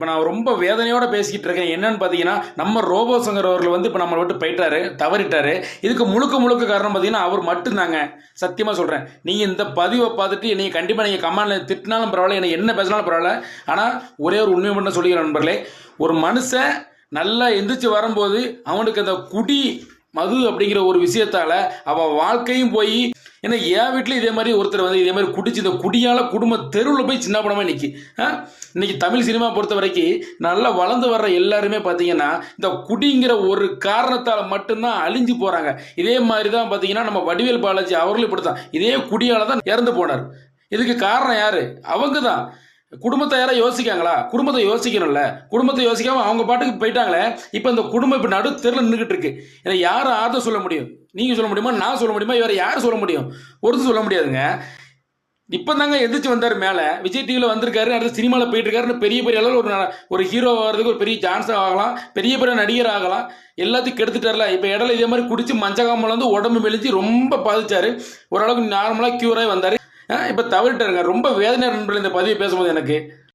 இப்போ நான் ரொம்ப வேதனையோட பேசிக்கிட்டு இருக்கேன். என்னன்னு பார்த்தீங்கன்னா நம்ம ரோபோ சங்கர் அவர்கள் வந்து இப்போ நம்மளை விட்டு போயிட்டாரு தவறிட்டாரு. இதுக்கு முழுக்க முழுக்க காரணம் பார்த்தீங்கன்னா அவர் மட்டும்தாங்க. சத்தியமாக சொல்கிறேன் நீங்கள் இந்த பதிவை பார்த்துட்டு நீங்கள் கண்டிப்பாக நீங்கள் கமெண்டில் திட்டினாலும் பரவாயில்ல என்னை என்ன பேசினாலும் பரவாயில்ல. ஆனால் ஒரே ஒரு உண்மை மட்டும் சொல்லிக்கிறேன் நண்பர்களே. ஒரு மனுஷன் நல்லா எந்திரிச்சு வரும்போது அவனுக்கு அந்த குடி மது அப்படிங்கிற ஒரு விஷயத்தால அவன் வாழ்க்கையும் போய் ஏன்னா என் வீட்டில் இதே மாதிரி ஒருத்தர் வந்து இதே மாதிரி குடிச்சு இந்த குடியால குடும்ப தெருவில் போய் சின்ன படமா நிற்கி இன்னைக்கு தமிழ் சினிமா பொறுத்த வரைக்கும் நல்லா வளர்ந்து வர்ற எல்லாருமே பார்த்தீங்கன்னா இந்த குடிங்கிற ஒரு காரணத்தால் மட்டும்தான் அழிஞ்சு போகிறாங்க இதே மாதிரி தான் பார்த்தீங்கன்னா நம்ம வடிவேல் பாலாஜி அவர்களும் இப்படி தான் இதே குடியால தான் இறந்து போனார். இதுக்கு காரணம் யார்? அவங்க தான் குடும்பத்தை யாரா யோசிக்காங்களா குடும்பத்தை யோசிக்கணும்ல. குடும்பத்தை யோசிக்காம அவங்க பாட்டுக்கு போயிட்டாங்களே இப்போ இந்த குடும்பம் இப்போ நடு தெருல நின்றுகிட்டு இருக்கு. ஏன்னா யாரும் ஆர்த்த சொல்ல முடியும்? நீங்க சொல்ல முடியுமா? நான் சொல்ல முடியுமா? வேறு யார் சொல்ல முடியும்? ஒருத்தர் சொல்ல முடியாதுங்க. இப்போ தாங்க எந்திரிச்சு வந்தார் மேலே. விஜய் டிவியில் வந்திருக்காரு அடுத்து சினிமாவில் போயிட்டு இருக்காருன்னு பெரிய பெரிய அளவில் ஒரு ஒரு ஹீரோ ஆகிறதுக்கு ஒரு பெரிய சான்ஸ் ஆகலாம். பெரிய பெரிய நடிகர் ஆகலாம். எல்லாத்தையும் கெடுத்துட்டார்ல. இப்போ இடையில இதே மாதிரி குடிச்சு மஞ்சகாமல் வந்து உடம்பு மெலிஞ்சு ரொம்ப பாதிச்சாரு. ஓரளவுக்கு நார்மலாக க்யூராகி வந்தார். இப்போ தவறிட்டாருங்க. ரொம்ப வேதனை நண்பர்கள் இந்த பதிவை பேசும்போது எனக்கு.